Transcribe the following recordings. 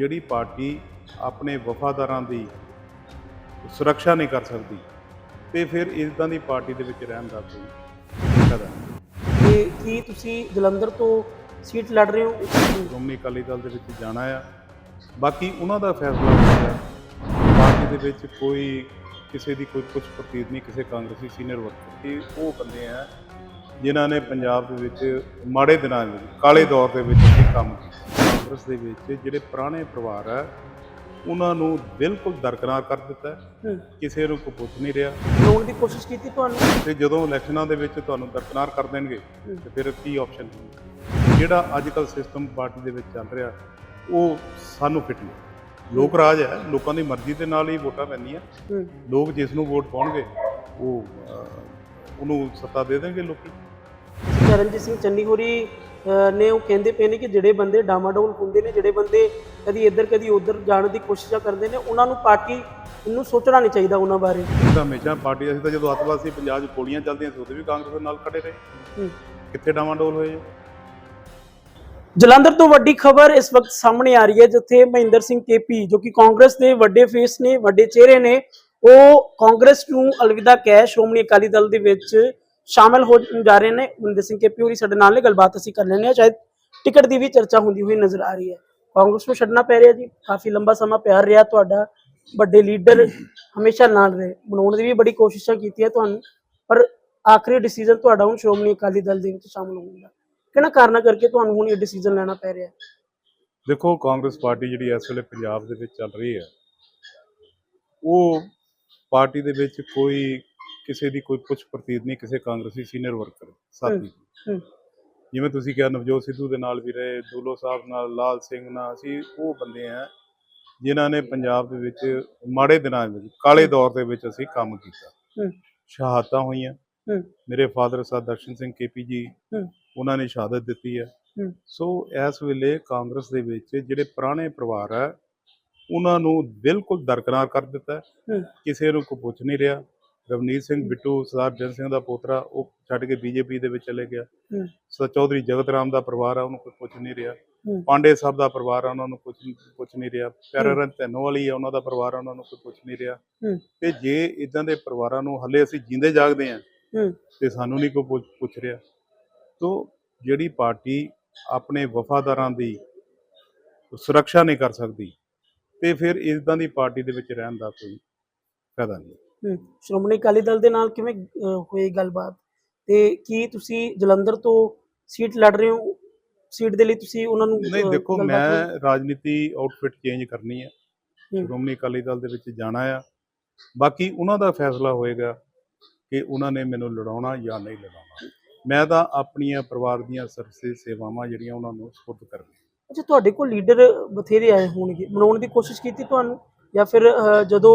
ਜਿਹੜੀ ਪਾਰਟੀ ਆਪਣੇ ਵਫਾਦਾਰਾਂ ਦੀ ਸੁਰੱਖਿਆ ਨਹੀਂ ਕਰ ਸਕਦੀ ਤੇ ਫਿਰ ਇਦਾਂ ਦੀ ਪਾਰਟੀ ਦੇ ਵਿੱਚ ਰਹਿਣ ਦਾ ਕੋਈ ਫਾਇਦਾ ਨਹੀਂ। ਤੇ ਕੀ ਤੁਸੀਂ ਜਲੰਧਰ ਤੋਂ ਸੀਟ ਲੜ ਰਹੇ ਹੋ? ਸ਼੍ਰੋਮਣੀ ਅਕਾਲੀ ਦਲ ਦੇ ਵਿੱਚ ਜਾਣਾ ਆ। ਬਾਕੀ ਉਹਨਾਂ ਦਾ ਫੈਸਲਾ ਹੋਇਆ ਪਾਰਟੀ ਦੇ ਵਿੱਚ ਕੋਈ ਕਿਸੇ ਦੀ ਕੋਈ ਕੁਝ ਪ੍ਰਤੀਤ ਨਹੀਂ ਕਿਸੇ ਕਾਂਗਰਸੀ ਸੀਨੀਅਰ ਵਰਕਰ ਇਹ ਉਹ ਬੰਦੇ ਆ ਜਿਨ੍ਹਾਂ ਨੇ ਪੰਜਾਬ ਦੇ ਵਿੱਚ ਮਾੜੇ ਦਿਨਾਂ ਵਿੱਚ ਕਾਲੇ ਦੌਰ ਦੇ ਵਿੱਚ ਇਹ ਕੰਮ ਕੀਤਾ। ਕਾਂਗਰਸ ਦੇ ਵਿੱਚ ਜਿਹੜੇ ਪੁਰਾਣੇ ਪਰਿਵਾਰ ਆ ਉਹਨਾਂ ਨੂੰ ਬਿਲਕੁਲ ਦਰਕਨਾਰ ਕਰ ਦਿੱਤਾ ਹੈ। ਕਿਸੇ ਨੂੰ ਕੋਈ ਪੁੱਛ ਨਹੀਂ ਰਿਹਾ। ਬਣਾਉਣ ਦੀ ਕੋਸ਼ਿਸ਼ ਕੀਤੀ ਤੁਹਾਨੂੰ? ਤੇ ਜਦੋਂ ਇਲੈਕਸ਼ਨਾਂ ਦੇ ਵਿੱਚ ਤੁਹਾਨੂੰ ਦਰਕਨਾਰ ਕਰ ਦੇਣਗੇ। ਤੇ ਫਿਰ ਕੀ ਆਪਸ਼ਨ ਜਿਹੜਾ ਅੱਜ ਕੱਲ ਸਿਸਟਮ ਪਾਰਟੀ ਦੇ ਵਿੱਚ ਚੱਲ ਰਿਹਾ ਉਹ ਸਾਨੂੰ ਫਿੱਟ ਨਹੀਂ। ਲੋਕ ਰਾਜ ਹੈ ਲੋਕਾਂ ਦੀ ਮਰਜ਼ੀ ਦੇ ਨਾਲ ਹੀ ਵੋਟਾਂ ਪੈਂਦੀਆਂ। ਲੋਕ ਜਿਸ ਨੂੰ ਵੋਟ ਪਾਉਣਗੇ ਉਹ ਅਹ, ਉਹਨੂੰ ਸੱਤਾ ਦੇ ਦੇਣਗੇ ਲੋਕੀ। ਚਰਨਜੀਤ ਸਿੰਘ ਚੰਨੀ ਹੋਰੀ ਨੇ ਉਹ ਕਹਿੰਦੇ ਪਏ ਨੇ ਕਿ ਜਿਹੜੇ ਬੰਦੇ ਡਾਮਾਡੋਲ ਹੁੰਦੇ ਨੇ ਜਿਹੜੇ ਬੰਦੇ ਕਦੀ ਇੱਧਰ ਕਦੀ ਉੱਧਰ ਜਾਣ ਦੀ ਕੋਸ਼ਿਸ਼ਾਂ ਕਰਦੇ ਨੇ ਉਹਨਾਂ ਨੂੰ ਪਾਰਟੀ ਨੂੰ ਸੋਚਣਾ ਨਹੀਂ ਚਾਹੀਦਾ ਉਹਨਾਂ ਬਾਰੇ। ਤਾਂ ਹਮੇਸ਼ਾ ਪਾਰਟੀ ਅਸੀਂ ਤਾਂ ਜਦੋਂ ਅੱਤਵਾਦ ਸੀ ਪੰਜਾਬ 'ਚ ਗੋਲੀਆਂ ਚੱਲਦੀਆਂ ਸੀ ਉਦੋਂ ਵੀ ਕਾਂਗਰਸ ਦੇ ਨਾਲ ਖੜੇ ਰਹੇ। ਕਿੱਥੇ ਡਾਵਾਂਡੋਲ ਹੋਏ? ਜਲੰਧਰ ਤੋਂ ਵੱਡੀ ਖਬਰ ਇਸ ਵਕਤ ਸਾਹਮਣੇ ਆ ਰਹੀ ਹੈ ਜਿੱਥੇ ਮਹਿੰਦਰ ਸਿੰਘ ਕੇਪੀ ਜੋ ਕਿ ਕਾਂਗਰਸ ਦੇ ਵੱਡੇ ਫੇਸ ਨੇ ਵੱਡੇ ਚਿਹਰੇ ਨੇ ਉਹ ਕਾਂਗਰਸ ਨੂੰ ਅਲਵਿਦਾ ਕਹਿ ਸ਼੍ਰੋਮਣੀ ਅਕਾਲੀ ਦਲ ਦੇ ਵਿੱਚ ਸ਼ਾਮਲ ਹੋ ਜਾ ਰਹੇ ਨੇ। ਮਹਿੰਦਰ ਸਿੰਘ ਕੇਪੀ ਹੋਰੀ ਸਾਡੇ ਨਾਲ ਨੇ। ਗੱਲਬਾਤ ਅਸੀਂ ਕਰ ਲੈਂਦੇ ਹਾਂ। ਸ਼ਾਇਦ ਟਿਕਟ ਦੀ ਵੀ ਚਰਚਾ ਹੁੰਦੀ ਹੋਈ ਨਜ਼ਰ ਆ ਰਹੀ ਹੈ। ਕਾਂਗਰਸ ਨੂੰ ਛੱਡਣਾ ਪੈ ਰਿਹਾ ਜੀ। ਕਾਫੀ ਲੰਬਾ ਸਮਾਂ ਪਿਆਰ ਰਿਹਾ ਤੁਹਾਡਾ। ਵੱਡੇ ਲੀਡਰ ਹਮੇਸ਼ਾ ਨਾਲ ਰਹੇ। ਬਣਾਉਣ ਦੀ ਵੀ ਬੜੀ ਕੋਸ਼ਿਸ਼ਾਂ ਕੀਤੀਆਂ ਤੁਹਾਨੂੰ। ਪਰ ਆਖਰੀ ਡਿਸੀਜਨ ਤੁਹਾਡਾ ਹੁਣ ਸ਼੍ਰੋਮਣੀ ਅਕਾਲੀ ਦਲ ਦੇ ਵਿੱਚ ਸ਼ਾਮਲ ਹੋਣ ਦਾ। ਕਿਹਨਾਂ ਕਾਰਨਾਂ ਕਰਕੇ ਤੁਹਾਨੂੰ ਹੁਣ ਇਹ ਡਿਸੀਜਨ ਲੈਣਾ ਪੈ ਰਿਹਾ? ਦੇਖੋ, ਕਾਂਗਰਸ ਪਾਰਟੀ ਜਿਹੜੀ ਇਸ ਵੇਲੇ ਪੰਜਾਬ ਦੇ ਵਿੱਚ ਚੱਲ ਰਹੀ ਹੈ, ਉਹ ਪਾਰਟੀ ਦੇ ਵਿੱਚ ਕੋਈ ਕਿਸੇ ਦੀ ਕੋਈ ਪੁੱਛ ਪ੍ਰਤੀਤ ਨਹੀਂ ਕਿਸੇ ਕਾਂਗਰਸੀ ਸੀਨੀਅਰ ਵਰਕਰ ਸਾਥੀ ਜਿਵੇਂ ਤੁਸੀਂ ਕਿਹਾ ਨਵਜੋਤ ਸਿੱਧੂ ਦੇ ਨਾਲ ਵੀ ਰਹੇ ਦੂਲੋ ਸਾਹਿਬ ਨਾਲ ਲਾਲ ਸਿੰਘ ਨਾਲ ਅਸੀਂ ਉਹ ਬੰਦੇ ਆ ਜਿਨ੍ਹਾਂ ਨੇ ਪੰਜਾਬ ਦੇ ਵਿੱਚ ਮਾੜੇ ਦਿਨਾਂ ਵਿੱਚ ਕਾਲੇ ਦੌਰ ਦੇ ਵਿੱਚ ਅਸੀਂ ਕੰਮ ਕੀਤਾ। ਸ਼ਹਾਦਤਾਂ ਹੋਈਆਂ। ਮੇਰੇ ਫਾਦਰ ਸਾਹਿਬ ਦਰਸ਼ਨ ਸਿੰਘ ਕੇਪੀ ਜੀ ਉਹਨਾਂ ਨੇ ਸ਼ਹਾਦਤ ਦਿੱਤੀ ਹੈ। ਸੋ ਇਸ ਵੇਲੇ ਕਾਂਗਰਸ ਦੇ ਵਿੱਚ ਜਿਹੜੇ ਪੁਰਾਣੇ ਪਰਿਵਾਰ ਹੈ ਉਹਨਾਂ ਨੂੰ ਬਿਲਕੁਲ ਦਰਕਨਾਰ ਕਰ ਦਿੱਤਾ। ਕਿਸੇ ਨੂੰ ਕੋਈ ਪੁੱਛ ਨਹੀਂ ਰਿਹਾ। ਰਵਨੀਤ ਸਿੰਘ ਬਿੱਟੂ ਸਰਦਾਰ ਜਨ ਸਿੰਘ ਦਾ ਪੋਤਰਾ ਉਹ ਛੱਡ ਕੇ ਬੀਜੇਪੀ ਦੇ ਵਿੱਚ ਚਲੇ ਗਿਆ। ਸਰ ਚੌਧਰੀ ਜਗਤ ਰਾਮ ਦਾ ਪਰਿਵਾਰ ਆ ਉਹਨੂੰ ਕੋਈ ਪੁੱਛ ਨਹੀਂ ਰਿਹਾ। ਪਾਂਡੇ ਸਾਹਿਬ ਦਾ ਪਰਿਵਾਰ ਆ ਉਹਨਾਂ ਨੂੰ ਕੁਝ ਪੁੱਛ ਨਹੀਂ ਰਿਹਾ। ਪਿਆਰਨ ਧੰਨੋ ਵਾਲੀ ਆ ਉਹਨਾਂ ਦਾ ਪਰਿਵਾਰ ਆ ਉਹਨਾਂ ਨੂੰ ਕੋਈ ਪੁੱਛ ਨਹੀਂ ਰਿਹਾ। ਤੇ ਜੇ ਇਦਾਂ ਦੇ ਪਰਿਵਾਰਾਂ ਨੂੰ ਹੱਲੇ ਅਸੀਂ ਜਿੰਦੇ ਜਾਗਦੇ ਆ ਤੇ ਸਾਨੂੰ ਨਹੀਂ ਕੋਈ ਪੁੱਛ- ਰਿਹਾ। ਤੋ ਜਿਹੜੀ ਪਾਰਟੀ ਆਪਣੇ ਵਫਾਦਾਰਾਂ ਦੀ ਸੁਰੱਖਿਆ ਨਹੀਂ ਕਰ ਸਕਦੀ ਤੇ ਫਿਰ ਇਦਾਂ ਦੀ ਪਾਰਟੀ ਦੇ ਵਿੱਚ ਰਹਿਣ ਦਾ ਕੋਈ ਫਾਇਦਾ ਨਹੀਂ। ਸ਼੍ਰੋਮਣੀ ਅਕਾਲੀ ਦਲ ਦੇ ਨਾਲ ਕਿਵੇਂ ਹੋਈ ਗੱਲਬਾਤ? ਤੇ ਕੀ ਤੁਸੀਂ ਜਲੰਧਰ ਤੋਂ ਸੀਟ ਲੜ ਰਹੇ ਹੋ? ਸੀਟ ਦੇ ਲਈ ਤੁਸੀਂ ਉਹਨਾਂ ਨੂੰ ਨਹੀਂ ਦੇਖੋ? ਮੈਂ ਰਾਜਨੀਤੀ ਆਊਟਫਿਟ ਚੇਂਜ ਕਰਨੀ ਹੈ। ਸ਼੍ਰੋਮਣੀ ਅਕਾਲੀ ਦਲ ਦੇ ਵਿੱਚ ਜਾਣਾ ਆ। ਬਾਕੀ ਉਹਨਾਂ ਦਾ ਫੈਸਲਾ ਹੋਏਗਾ ਕਿ ਉਹਨਾਂ ਨੇ ਮੈਨੂੰ ਲੜਾਉਣਾ ਜਾਂ ਨਹੀਂ ਲੜਾਉਣਾ। ਮੈਂ ਤਾਂ ਆਪਣੀਆਂ ਪਰਿਵਾਰ ਦੀਆਂ ਸਰਵਿਸ ਸੇਵਾਵਾਂ ਜਿਹੜੀਆਂ ਉਹਨਾਂ ਨੂੰ ਸਪੁਰਦ ਕਰਨੀਆਂ ਅੱਛਾ ਤੁਹਾਡੇ ਕੋਲ ਲੀਡਰ ਬਥੇਰੇ ਆਏ ਹੋਣਗੇ। ਬਣਾਉਣ ਦੀ ਕੋਸ਼ਿਸ਼ ਕੀਤੀ ਤੁਹਾਨੂੰ? ਜਾਂ ਫਿਰ ਜਦੋਂ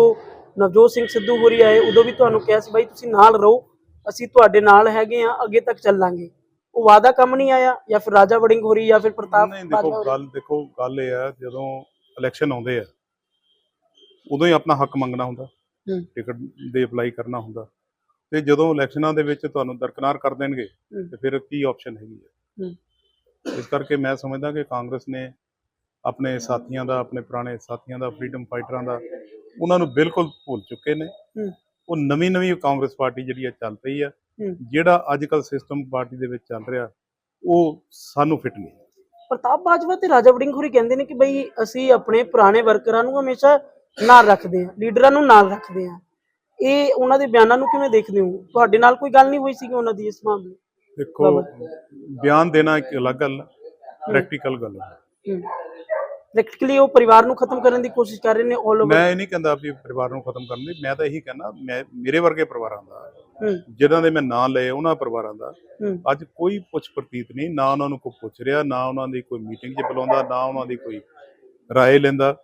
ਨਵਜੋਤ ਸਿੰਘ ਸਿੱਧੂ ਹੋਰੀ ਆਏ ਉਦੋਂ ਵੀ ਤੁਹਾਨੂੰ ਕਿਹਾ ਸੀ ਬਾਈ ਤੁਸੀਂ ਨਾਲ ਰਹੋ ਅਸੀਂ ਤੁਹਾਡੇ ਨਾਲ ਹੈਗੇ ਆ ਅੱਗੇ ਤੱਕ ਚੱਲਾਂਗੇ। ਉਹ ਵਾਅਦਾ ਕੰਮ ਨਹੀਂ ਆਇਆ ਜਾਂ ਫਿਰ ਰਾਜਾ ਵੜਿੰਗ ਹੋਰੀ ਜਾਂ ਫਿਰ ਪ੍ਰਤਾਪ ਨਹੀਂ ਦੇਖੋ? ਗੱਲ ਦੇਖੋ ਗੱਲ ਇਹ ਆ ਜਦੋਂ ਇਲੈਕਸ਼ਨ ਆਉਂਦੇ ਆ ਉਦੋਂ ਹੀ ਆਪਣਾ ਹੱਕ ਮੰਗਣਾ ਹੁੰਦਾ ਟਿਕਟ ਦੇ ਅਪਲਾਈ ਕਰਨਾ ਹੁੰਦਾ। ਤੇ ਜਦੋਂ ਇਲੈਕਸ਼ਨਾਂ ਦੇ ਵਿੱਚ ਤੁਹਾਨੂੰ ਦਰਕਨਾਰ ਕਰ ਦੇਣਗੇ ਤੇ ਫਿਰ ਕੀ ਆਪਸ਼ਨ ਹੈਗੀ ਹੂੰ, ਇਸ ਕਰਕੇ ਮੈਂ ਸਮਝਦਾ ਕਿ ਕਾਂਗਰਸ ਨੇ ਆਪਣੇ ਸਾਥੀਆਂ ਦਾ ਆਪਣੇ ਪੁਰਾਣੇ ਸਾਥੀਆਂ ਦਾ ਫਰੀडम ਫਾਈਟਰਾਂ ਦਾ ਉਹਨਾਂ ਨੂੰ ਬਿਲਕੁਲ ਭੁੱਲ ਚੁੱਕੇ ਨੇ। ਉਹ ਨਵੀਂ ਨਵੀਂ ਕਾਂਗਰਸ ਪਾਰਟੀ ਜਿਹੜੀ ਆ ਚੱਲ ਪਈ ਆ। ਜਿਹੜਾ ਅੱਜ ਕੱਲ ਸਿਸਟਮ ਪਾਰਟੀ ਦੇ ਵਿੱਚ ਚੱਲ ਰਿਹਾ ਉਹ ਸਾਨੂੰ ਫਿੱਟ ਨਹੀਂ ਪ੍ਰਤਾਪ ਬਾਜਵਾ ਤੇ ਰਾਜਾ ਵੜਿੰਗ ਹੋਰੀ ਕਹਿੰਦੇ ਨੇ ਕਿ ਬਈ ਅਸੀਂ ਆਪਣੇ ਪੁਰਾਣੇ ਵਰਕਰਾਂ ਨੂੰ ਹਮੇਸ਼ਾ ਨਾਲ ਰੱਖਦੇ ਹਾਂ ਲੀਡਰਾਂ ਨੂੰ ਨਾਲ ਰੱਖਦੇ ਹਾਂ। ਇਹ ਉਹਨਾਂ ਦੇ ਬਿਆਨਾਂ ਨੂੰ ਕਿਵੇਂ ਦੇਖਦੇ ਹੋ? ਤੁਹਾਡੇ ਨਾਲ ਕੋਈ ਗੱਲ ਨਹੀਂ ਹੋਈ ਸੀ ਉਹਨਾਂ ਦੀ ਇਸ ਮਾਮਲੇ ਦੇਖੋ ਬਿਆਨ ਦੇਣਾ ਇੱਕ ਅਲੱਗ ਗੱਲ ਪ੍ਰੈਕਟੀਕਲ ਗੱਲ ਹੈ। ਪ੍ਰੈਕਟੀਕਲੀ ਉਹ ਪਰਿਵਾਰ ਨੂੰ ਖਤਮ ਕਰਨ ਦੀ ਕੋਸ਼ਿਸ਼ ਕਰ ਰਹੇ ਨੇ ਆਲ ਓਵਰ ਮੈਂ ਇਹ ਨਹੀਂ ਕਹਿੰਦਾ ਵੀ ਪਰਿਵਾਰ ਨੂੰ ਖਤਮ ਕਰਨ ਦੀ ਮੈਂ ਤਾਂ ਇਹੀ ਕਹਿੰਦਾ ਮੈਂ ਮੇਰੇ ਵਰਗੇ ਪਰਿਵਾਰਾਂ ਦਾ। ਜਿਨ੍ਹਾਂ ਦੇ ਮੈਂ ਨਾਂ ਲਏ ਉਹਨਾਂ ਪਰਿਵਾਰਾਂ ਦਾ। ਅੱਜ ਕੋਈ ਪੁੱਛ ਪ੍ਰਤੀਤ ਨਹੀਂ ਨਾ ਉਹਨਾਂ ਨੂੰ ਕੋਈ ਪੁੱਛ ਰਿਹਾ ਨਾ ਉਹਨਾਂ ਦੀ ਕੋਈ ਮੀਟਿੰਗ 'ਚ ਬੁਲਾਉਂਦਾ ਨਾ ਉਹਨਾਂ ਦੀ ਕੋਈ ਰਾਏ ਲੈਂਦਾ।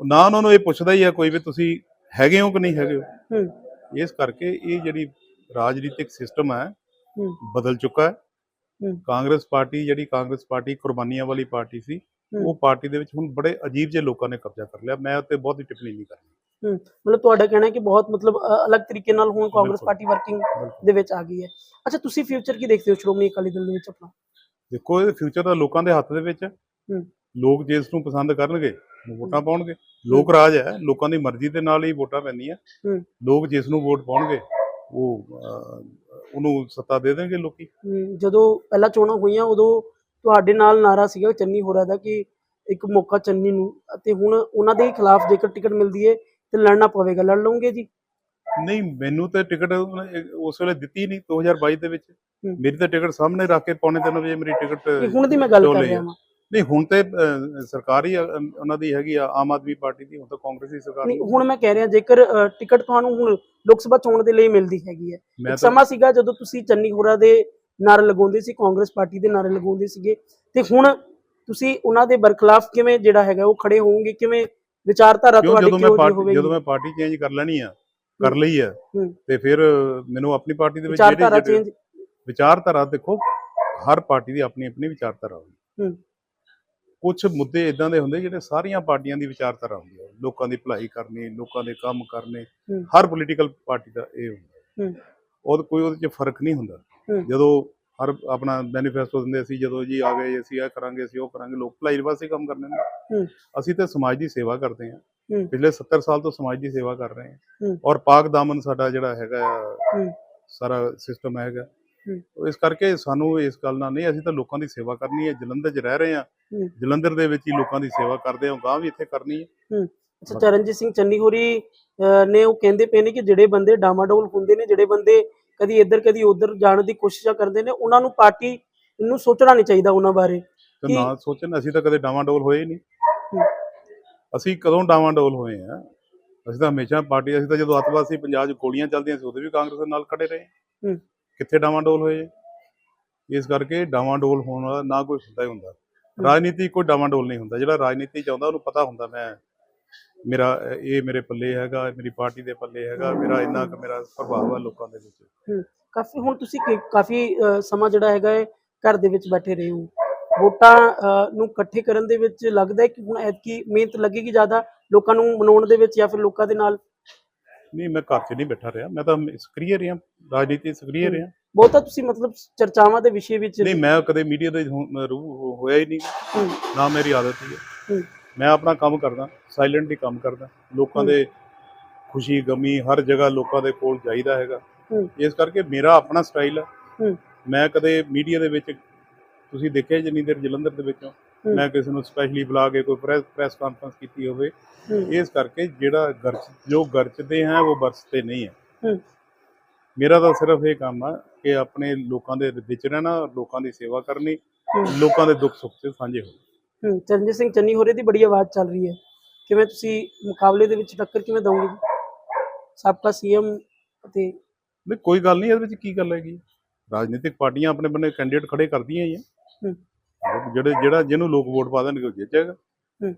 ਨਾ ਉਹਨਾਂ ਨੂੰ ਇਹ ਪੁੱਛਦਾ ਹੀ ਆ ਕੋਈ ਵੀ ਤੁਸੀਂ ਹੈਗੇ ਹੋ ਕਿ ਨਹੀਂ ਹੈਗੇ ਹੋ। ਇਸ ਕਰਕੇ ਇਹ ਜਿਹੜੀ ਰਾਜਨੀਤਿਕ ਸਿਸਟਮ ਹੈ ਬਦਲ ਚੁੱਕਾ ਹੈ। ਕਾਂਗਰਸ ਪਾਰਟੀ ਜਿਹੜੀ ਕਾਂਗਰਸ ਪਾਰਟੀ ਕੁਰਬਾਨੀਆਂ ਵਾਲੀ ਪਾਰਟੀ ਸੀ। ਉਹ ਪਾਰਟੀ ਦੇ ਵਿੱਚ ਹੁਣ ਬੜੇ ਅਜੀਬ ਜਿਹੇ ਲੋਕਾਂ ਨੇ ਕਬਜ਼ਾ ਕਰ ਲਿਆ। ਮੈਂ ਉੱਤੇ ਬਹੁਤੀ ਟਿੱਪਣੀ ਨਹੀਂ ਕਰਨੀ ਹੂੰ ਮਤਲਬ ਤੁਹਾਡਾ ਕਹਿਣਾ ਹੈ ਕਿ ਬਹੁਤ ਮਤਲਬ ਅਲੱਗ ਤਰੀਕੇ ਨਾਲ ਹੁਣ ਕਾਂਗਰਸ। Party working. ਦੇ ਵਿੱਚ ਆ ਗਈ ਹੈ। ਅੱਛਾ ਤੁਸੀਂ ਫਿਊਚਰ ਕੀ ਦੇਖਦੇ ਹੋ? ਸ਼੍ਰੋਮਣੀ ਅਕਾਲੀ ਦਲ ਦੇ ਵਿੱਚ ਆਪਣਾ? ਦੇਖੋ ਇਹ ਫਿਊਚਰ ਤਾਂ ਲੋਕਾਂ ਦੇ ਹੱਥ ਦੇ ਵਿੱਚ ਹੈ। ਲੋਕ ਜੇ ਇਸ ਨੂੰ ਪਸੰਦ ਕਰਨਗੇ ਵੋਟਾਂ ਪਾਉਣਗੇ। ਲੋਕ ਰਾਜ ਹੈ ਲੋਕਾਂ ਦੀ ਮਰਜ਼ੀ ਦੇ ਨਾਲ ਹੀ ਵੋਟਾਂ ਪੈਂਦੀਆਂ। ਲੋਕ ਜਿਸ ਨੂੰ ਵੋਟ ਪਾਉਣਗੇ ਉਹ ਉਹਨੂੰ ਸੱਤਾ ਦੇ ਦੇਣਗੇ ਲੋਕੀ। ਜਦੋਂ ਪਹਿਲਾਂ ਚੋਣਾਂ ਹੋਈਆਂ ਉਦੋਂ ਤੁਹਾਡੇ ਨਾਲ ਨਾਰਾ ਸੀਗਾ ਚੰਨੀ ਹੋਰਾਂ ਦਾ ਕਿ ਇੱਕ ਮੌਕਾ ਚੰਨੀ ਨੂੰ ਅਤੇ ਹੁਣ ਉਹਨਾਂ ਦੇ ਖਿਲਾਫ ਜੇਕਰ ਟਿਕਟ ਮਿਲਦੀ ਹੈ ਤੇ ਲੜਨਾ ਪਵੇਗਾ ਲੜ ਲਓਗੇ ਜੀ ਨਹੀਂ ਮੈਨੂੰ ਤਾਂ ਟਿਕਟ ਉਸ ਵੇਲੇ ਦਿੱਤੀ ਨਹੀਂ 2022 ਦੇ ਵਿੱਚ। ਮੇਰੀ ਤਾਂ ਟਿਕਟ ਸਾਹਮਣੇ ਰੱਖ ਕੇ ਪੌਣੇ ਤਿੰਨ ਵਜੇ ਮੇਰੀ ਟਿਕਟ ਹੁਣ ਦੀ ਮੈਂ ਗੱਲ ਕਰ ਰਿਹਾ। ਹਾਂ ਨਹੀਂ ਹੁਣ ਤੇ ਸਰਕਾਰੀ ਉਹਨਾਂ ਦੀ ਹੈਗੀ ਆ ਆਮ ਆਦਮੀ ਪਾਰਟੀ ਦੀ ਹੁਣ ਤਾਂ ਕਾਂਗਰਸੀ ਸਰਕਾਰ ਨਹੀਂ ਹੁਣ ਮੈਂ ਕਹਿ ਰਿਹਾ ਜੇਕਰ ਟਿਕਟ ਤੁਹਾਨੂੰ ਹੁਣ ਲੋਕ ਸਭਾ ਚੋਣ ਦੇ ਲਈ ਮਿਲਦੀ ਹੈਗੀ ਹੈ ਸਮਾਂ ਸੀਗਾ ਜਦੋਂ ਤੁਸੀਂ ਚੰਨੀ ਹੋਰਾਂ ਦੇ ਨਾਰੇ ਲਗਾਉਂਦੇ ਸੀ ਕਾਂਗਰਸ ਪਾਰਟੀ ਦੇ ਨਾਰੇ ਲਗਾਉਂਦੇ ਸੀਗੇ ਤੇ ਹੁਣ ਤੁਸੀਂ ਉਹਨਾਂ ਦੇ ਬਰਖਲਾਫ ਕਿਵੇਂ ਜਿਹੜਾ ਹੈਗਾ ਉਹ ਖੜੇ ਹੋਵੋਗੇ ਕਿਵੇਂ ਵਿਚਾਰਧਾਰਾ ਕਿਉਂ ਤੁਹਾਡੀ ਪਾਰਟੀ ਹੋਵੇਗੀ ਜਦੋਂ ਮੈਂ ਪਾਰਟੀ ਚੇਂਜ ਕਰ ਲੈਣੀ ਆ ਕਰ ਲਈ ਆ। ਤੇ ਫਿਰ ਮੈਨੂੰ ਆਪਣੀ ਪਾਰਟੀ ਦੇ ਵਿੱਚ ਜਿਹੜੇ ਵਿਚਾਰਧਾਰਾ ਦੇਖੋ ਹਰ ਪਾਰਟੀ ਦੀ ਆਪਣੀ ਆਪਣੀ ਵਿਚਾਰਧਾਰਾ ਹੁੰਦੀ ਹੂੰ। ਕੁਝ ਮੁੱਦੇ ਇਦਾਂ ਦੇ ਹੁੰਦੇ ਜਿਹੜੇ ਸਾਰੀਆਂ ਪਾਰਟੀਆਂ ਦੀ ਵਿਚਾਰਧਾਰਾ ਹੁੰਦੀ ਹੈ ਲੋਕਾਂ ਦੀ ਭਲਾਈ ਕਰਨੀ ਲੋਕਾਂ ਦੇ ਕੰਮ ਕਰਨੇ। ਹਰ ਪੋਲੀਟੀਕਲ ਪਾਰਟੀ ਦਾ ਇਹ ਹੁੰਦਾ ਹੂੰ। ਉਹ ਕੋਈ ਉਹਦੇ 'ਚ ਫ਼ਰਕ ਨਹੀਂ ਹੁੰਦਾ। ਜਦੋਂ ਹਰ ਆਪਣਾ ਮੈਨੀਫੈਸਟੋ ਦਿੰਦੇ ਸੀ ਜਦੋਂ ਜੀ ਆ ਗਏ ਅਸੀਂ ਇਹ ਕਰਾਂਗੇ ਅਸੀਂ ਉਹ ਕਰਾਂਗੇ ਲੋਕ ਭਲਾਈ ਵਾਸਤੇ ਕੰਮ ਕਰਨੇ ਨੇ। ਅਸੀਂ ਤਾਂ ਸਮਾਜ ਦੀ ਸੇਵਾ ਕਰਦੇ ਹਾਂ। ਪਿਛਲੇ 70 ਸਾਲ ਤੋਂ ਸਮਾਜ ਦੀ ਸੇਵਾ ਕਰ ਰਹੇ ਹਾਂ। ਔਰ ਪਾਕ ਦਾਮਨ ਸਾਡਾ ਜਿਹੜਾ ਹੈਗਾ ਆ। ਸਾਰਾ ਸਿਸਟਮ ਹੈਗਾ ਇਸ ਕਰਕੇ ਸਾਨੂੰ ਇਸ ਗੱਲ ਨਾਲ ਨਹੀਂ ਅਸੀਂ ਤਾਂ ਲੋਕਾਂ ਦੀ ਸੇਵਾ ਕਰਨੀ ਹੈ ਜਲੰਧਰ 'ਚ ਰਹਿ ਰਹੇ ਹਾਂ ਹੂੰ। ਜਲੰਧਰ ਦੇ ਵਿੱਚ ਹੀ ਲੋਕਾਂ ਦੀ ਸੇਵਾ ਕਰਦੇ ਹਾਂ ਗਾਂ ਵੀ ਇੱਥੇ ਕਰਨੀ ਹੈ ਅੱਛਾ ਚਰਨਜੀਤ ਸਿੰਘ ਚੰਨੀ ਹੋਰੀ ਨੇ ਉਹ ਕਹਿੰਦੇ ਪਏ ਨੇ ਕਿ ਜਿਹੜੇ ਬੰਦੇ ਡਾਮਾਡੋਲ ਹੁੰਦੇ ਨੇ ਜਿਹੜੇ ਬੰਦੇ ਕਦੀ ਇੱਧਰ ਕਦੀ ਉੱਧਰ ਜਾਣ ਦੀ ਕੋਸ਼ਿਸ਼ਾਂ ਕਰਦੇ ਨੇ ਉਹਨਾਂ ਨੂੰ ਪਾਰਟੀ ਨੂੰ ਸੋਚਣਾ ਨਹੀਂ ਚਾਹੀਦਾ ਉਹਨਾਂ ਬਾਰੇ ਤੇ ਨਾ ਸੋਚਣ ਅਸੀਂ ਤਾਂ ਕਦੇ ਡਾਵਾਂਡੋਲ ਹੋਏ ਨਹੀਂ। ਅਸੀਂ ਕਦੋਂ ਡਾਵਾਂਡੋਲ ਹੋਏ ਆ? ਅਸੀਂ ਤਾਂ ਹਮੇਸ਼ਾ ਪਾਰਟੀ ਅਸੀਂ ਤਾਂ ਜਦੋਂ ਅੱਤਵਾਦ ਸੀ ਪੰਜਾਬ 'ਚ ਗੋਲੀਆਂ ਚੱਲਦੀਆਂ ਸੀ ਉਦੋਂ ਵੀ ਕਾਂਗਰਸ ਦੇ ਨਾਲ ਖੜੇ ਰਹੇ। ਕਿੱਥੇ ਡਾਵਾਂਡੋਲ ਹੋਏ? ਇਸ ਕਰਕੇ ਡਾਵਾਂਡੋਲ ਹੋਣ ਵਾਲਾ ਨਾ ਕੋਈ ਹੁੰਦਾ ਹੀ ਹੁੰਦਾ। ਰਾਜਨੀਤੀ ਕੋਈ ਡਾਵਾਂਡੋਲ ਨਹੀਂ ਹੁੰਦਾ। ਜਿਹੜਾ ਰਾਜਨੀਤੀ ਚਾਹੁੰਦਾ ਉਹਨੂੰ ਪਤਾ ਹੁੰਦਾ ਮੈਂ ਮੇਰਾ ਇਹ ਮੇਰੇ ਪੱਲੇ ਹੈਗਾ ਮੇਰੀ ਪਾਰਟੀ ਦੇ ਪੱਲੇ ਹੈਗਾ ਮੇਰਾ ਇੰਨਾ ਕੁ ਮੇਰਾ ਪ੍ਰਭਾਵ ਹੈ ਲੋਕਾਂ ਦੇ ਵਿੱਚ। ਕਾਫੀ ਹੁਣ ਤੁਸੀਂ ਕਾਫੀ ਸਮਾਂ ਜਿਹੜਾ ਹੈਗਾ ਹੈ ਘਰ ਦੇ ਵਿੱਚ ਬੈਠੇ ਰਹੇ ਹੋ। ਵੋਟਾਂ ਨੂੰ ਇਕੱਠੇ ਕਰਨ ਦੇ ਵਿੱਚ ਲੱਗਦਾ ਹੈ ਕਿ ਹੁਣ ਐਤਕੀ ਮਿਹਨਤ ਲੱਗੇਗੀ ਜ਼ਿਆਦਾ ਲੋਕਾਂ ਨੂੰ ਮਨਾਉਣ ਦੇ ਵਿੱਚ ਜਾਂ ਫਿਰ ਲੋਕਾਂ ਦੇ ਨਾਲ? ਨਹੀਂ ਮੈਂ ਘਰ 'ਚ ਨਹੀਂ ਬੈਠਾ ਰਿਹਾ। ਮੈਂ ਤਾਂ ਸਕਰੀਏ ਰਿਹਾ ਰਾਜਨੀਤੀ ਸਕਰੀਏ ਰਿਹਾ। ਬਹੁਤਾ ਤੁਸੀਂ ਮਤਲਬ ਚਰਚਾਵਾਂ ਦੇ ਵਿਸ਼ੇ ਵਿੱਚ ਨਹੀਂ ਮੈਂ ਕਦੇ ਮੀਡੀਆ ਦੇ ਹੋਇਆ ਹੀ ਨਹੀਂ। ਨਾ ਮੇਰੀ ਆਦਤ ਹੂੰ, ਮੈਂ ਆਪਣਾ ਕੰਮ ਕਰਦਾ ਸਾਇਲੈਂਟਲੀ ਕੰਮ ਕਰਦਾ ਲੋਕਾਂ। ਦੇ ਖੁਸ਼ੀ ਗਮੀ ਹਰ ਜਗ੍ਹਾ ਲੋਕਾਂ ਦੇ ਕੋਲ ਜਾਈਦਾ ਹੈਗਾ। ਇਸ ਕਰਕੇ ਮੇਰਾ ਆਪਣਾ ਸਟਾਈਲ ਹੈ। ਮੈਂ ਕਦੇ ਮੀਡੀਆ ਦੇ ਵਿੱਚ ਤੁਸੀਂ ਦੇਖਿਆ ਜਿੰਨੀ ਦੇਰ ਜਲੰਧਰ ਦੇ ਵਿੱਚੋਂ। ਮੈਂ ਕਿਸੇ ਨੂੰ ਸਪੈਸ਼ਲੀ ਬੁਲਾ ਕੇ ਕੋਈ ਪ੍ਰੈਸ ਪ੍ਰੈਸ ਕਾਨਫਰੰਸ ਕੀਤੀ ਹੋਵੇ ਇਸ ਕਰਕੇ ਜਿਹੜਾ ਗਰਜ ਜੋ ਗਰਜਦੇ ਹੈ ਉਹ ਬਰਸਤੇ ਨਹੀਂ ਹੈ। ਮੇਰਾ ਤਾਂ ਸਿਰਫ ਇਹ ਕੰਮ ਹੈ ਕਿ ਆਪਣੇ ਲੋਕਾਂ ਦੇ ਵਿੱਚ ਰਹਿਣਾ ਲੋਕਾਂ ਦੀ ਸੇਵਾ ਕਰਨੀ। ਲੋਕਾਂ ਦੇ ਦੁੱਖ ਸੁੱਖ 'ਚ ਸਾਂਝੇ ਹੋਣਾ ਚਰਨਜੀਤ ਸਿੰਘ ਚੰਨੀ ਹੋਰੇ ਦੀ ਬੜੀ ਆਵਾਜ਼ ਚੱਲ ਰਹੀ ਹੈ। ਕਿਵੇਂ ਤੁਸੀਂ ਮੁਕਾਬਲੇ ਦੇ ਵਿੱਚ ਟੱਕਰ ਕਿਵੇਂ ਦਵੋਗੇ ਜੀ? ਸਾਬਕਾ ਸੀਐਮ ਅਤੇ ਨਹੀਂ ਕੋਈ ਗੱਲ ਨਹੀਂ ਇਹਦੇ ਵਿੱਚ ਕੀ ਗੱਲ ਹੈਗੀ? ਰਾਜਨੀਤਿਕ ਪਾਰਟੀਆਂ ਆਪਣੇ ਬੰਨੇ ਕੈਂਡੀਡੇਟ ਖੜੇ ਕਰਦੀਆਂ ਹੀ ਆ। ਜਿਹੜੇ ਜਿਹੜਾ ਜਿਹਨੂੰ ਲੋਕ ਵੋਟ ਪਾ ਦੇਣਗੇ ਉਹ ਜਿੱਤ ਜਾਏਗਾ। ਹੂੰ।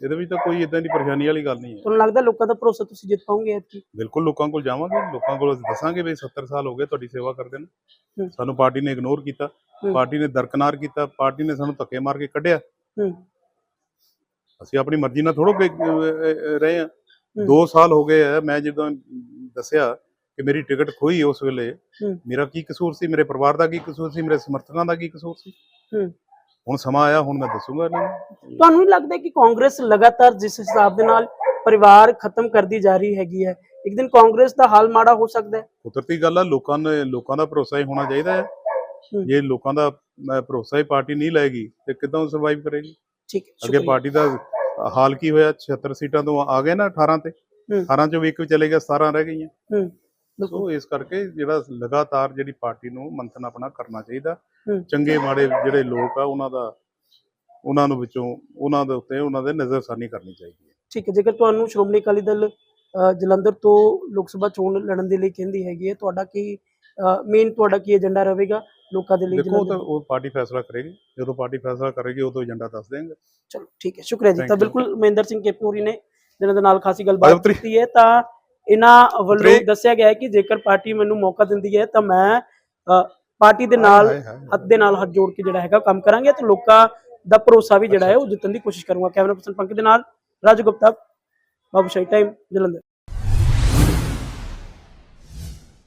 ਇਹਦੇ ਵਿੱਚ ਤਾਂ ਕੋਈ ਇਦਾਂ ਦੀ ਪਰੇਸ਼ਾਨੀ ਵਾਲੀ ਗੱਲ ਨਹੀਂ ਹੈ। ਤੁਹਾਨੂੰ ਲੱਗਦਾ ਲੋਕਾਂ ਦਾ ਭਰੋਸਾ ਤੁਸੀਂ ਜਿੱਤ ਪਾਓਗੇ ਐਤਕੀ? ਬਿਲਕੁਲ ਲੋਕਾਂ ਕੋਲ ਜਾਵਾਂਗੇ। ਲੋਕਾਂ ਕੋਲ ਅਸੀਂ ਦੱਸਾਂਗੇ ਵੀ 70 ਸਾਲ ਹੋ ਗਏ ਤੁਹਾਡੀ ਸੇਵਾ ਕਰਦੇ ਨੇ। ਸਾਨੂੰ ਪਾਰਟੀ ਨੇ ਇਗਨੋਰ ਕੀਤਾ। ਪਾਰਟੀ ਨੇ ਦਰਕਨਾਰ ਕੀਤਾ। ਪਾਰਟੀ ਨੇ ਸਾਨੂੰ ਧੱਕੇ ਮਾਰ ਕੇ ਕੱਢਿਆ। ਅਸੀਂ ਆਪਣੀ ਮਰਜ਼ੀ ਨਾਲ ਥੋੜੋ ਰਹੇ ਆ ਹੂੰ। 2 ਸਾਲ ਹੋ ਗਏ ਆ ਮੈਂ ਜਦੋਂ ਦੱਸਿਆ ਕਿ ਮੇਰੀ ਟਿਕਟ ਖੋਈ ਉਸ ਵੇਲੇ। ਮੇਰਾ ਕੀ ਕਸੂਰ ਸੀ? ਮੇਰੇ ਪਰਿਵਾਰ ਦਾ ਕੀ ਕਸੂਰ ਸੀ? ਮੇਰੇ ਸਮਰਥਕਾਂ ਦਾ ਕੀ ਕਸੂਰ ਸੀ। ਹੁਣ ਸਮਾਂ ਆਇਆ ਹੁਣ ਮੈਂ ਦੱਸੂਗਾ ਇਹਨਾਂ ਤੁਹਾਨੂੰ ਨਹੀਂ ਲੱਗਦਾ ਕਿ ਕਾਂਗਰਸ ਲਗਾਤਾਰ ਜਿਸ ਹਿਸਾਬ ਦੇ ਨਾਲ ਪਰਿਵਾਰ ਖਤਮ ਕਰਦੀ ਜਾ ਰਹੀ ਹੈਗੀ ਹੈ? ਇੱਕ ਦਿਨ ਕਾਂਗਰਸ ਦਾ ਹਾਲ ਮਾੜਾ ਹੋ ਸਕਦਾ ਹੈ। ਕੁਦਰਤੀ ਗੱਲ ਆ ਲੋਕਾਂ ਨੇ ਲੋਕਾਂ ਦਾ ਭਰੋਸਾ ਹੀ ਹੋਣਾ ਚਾਹੀਦਾ ਹੂੰ। ਜੇ ਲੋਕਾਂ ਦਾ ਭਰੋਸਾ ਹੀ ਪਾਰਟੀ ਨਹੀਂ ਲਏਗੀ ਤੇ ਕਿੱਦਾਂ ਸਰਵਾਈਵ ਕਰੇਗੀ? ਠੀਕ ਹੈ ਅੱਗੇ। ਪਾਰਟੀ ਦਾ ਹਾਲ ਕੀ ਹੋਇਆ? 76 ਸੀਟਾਂ ਤੋਂ ਆ ਗਏ ਨਾ 18 ਤੇ? ਹੂੰ। 18 ਚੋਂ ਵੀ ਇੱਕ ਵੀ ਚਲੇ ਗਿਆ 17 ਰਹਿ ਗਈਆਂ। ਸੋ ਇਸ ਕਰਕੇ ਜਿਹੜਾ ਲਗਾਤਾਰ ਜਿਹੜੀ ਪਾਰਟੀ ਨੂੰ ਮੰਥਨ ਆਪਣਾ ਕਰਨਾ ਚਾਹੀਦਾ। ਚੰਗੇ ਮਾੜੇ ਜਿਹੜੇ ਲੋਕ ਆ ਉਹਨਾਂ ਦਾ ਉਹਨਾਂ ਨੂੰ ਵਿੱਚੋਂ ਉਹਨਾਂ ਦੇ ਉੱਤੇ ਉਹਨਾਂ ਦੇ ਨਜ਼ਰਸਾਨੀ ਕਰਨੀ ਚਾਹੀਦੀ ਹੈ। ਠੀਕ ਹੈ ਜੇਕਰ ਤੁਹਾਨੂੰ ਸ਼੍ਰੋਮਣੀ ਅਕਾਲੀ ਦਲ ਜਲੰਧਰ ਤੋਂ ਲੋਕ ਸਭਾ ਚੋਣ ਲੜਨ ਦੇ ਲਈ ਕਹਿੰਦੀ ਹੈਗੀ ਹੈ ਤੁਹਾਡਾ ਕੀ ਮੇਨ ਤੁਹਾਡਾ ਕੀ ਏਜੰਡਾ ਰਹੇਗਾ ਲੋਕਾਂ ਦੇ ਲਈ ਦੇਖੋ ਤਾਂ ਉਹ ਪਾਰਟੀ ਫੈਸਲਾ ਕਰੇਗੀ ਜਦੋਂ ਪਾਰਟੀ ਫੈਸਲਾ ਕਰੇਗੀ ਉਦੋਂ ਏਜੰਡਾ ਦੱਸ ਦੇਣਗੇ ਚਲੋ ਠੀਕ ਹੈ ਸ਼ੁਕਰੀਆ ਜੀ ਤਾਂ. ਬਿਲਕੁਲ ਮਹਿੰਦਰ ਸਿੰਘ ਕੇਪੂਰੀ ਨੇ ਜਿਹਨਾਂ ਦੇ ਨਾਲ ਖਾਸੀ ਗੱਲਬਾਤ। ਕੀਤੀ ਹੈ ਤਾਂ ਇਹਨਾਂ ਵੱਲੋਂ। ਦੱਸਿਆ ਗਿਆ ਹੈ ਕਿ ਜੇਕਰ ਪਾਰਟੀ ਮੈਨੂੰ ਮੌਕਾ ਦਿੰਦੀ ਹੈ ਤਾਂ ਮੈਂ ਪਾਰਟੀ ਦੇ ਨਾਲ। ਹੱਥ ਦੇ ਨਾਲ ਹੱਥ ਜੋੜ ਕੇ ਜਿਹੜਾ ਹੈਗਾ ਕੰਮ ਕਰਾਂਗੇ ਤੇ ਲੋਕਾਂ ਦਾ ਭਰੋਸਾ ਵੀ ਜਿਹੜਾ ਹੈ ਉਹ ਜਿੱਤਣ ਦੀ ਕੋਸ਼ਿਸ਼ ਕਰੂੰਗਾ ਕੈਮਰਾ ਪਰਸਨ ਪੰਕਜ ਦੇ ਨਾਲ ਰਾਜੂ ਗੁਪਤਾ ਬਾਬੂ ਸ਼ਾਹੀ ਟਾਈਮ ਜਲੰਧਰ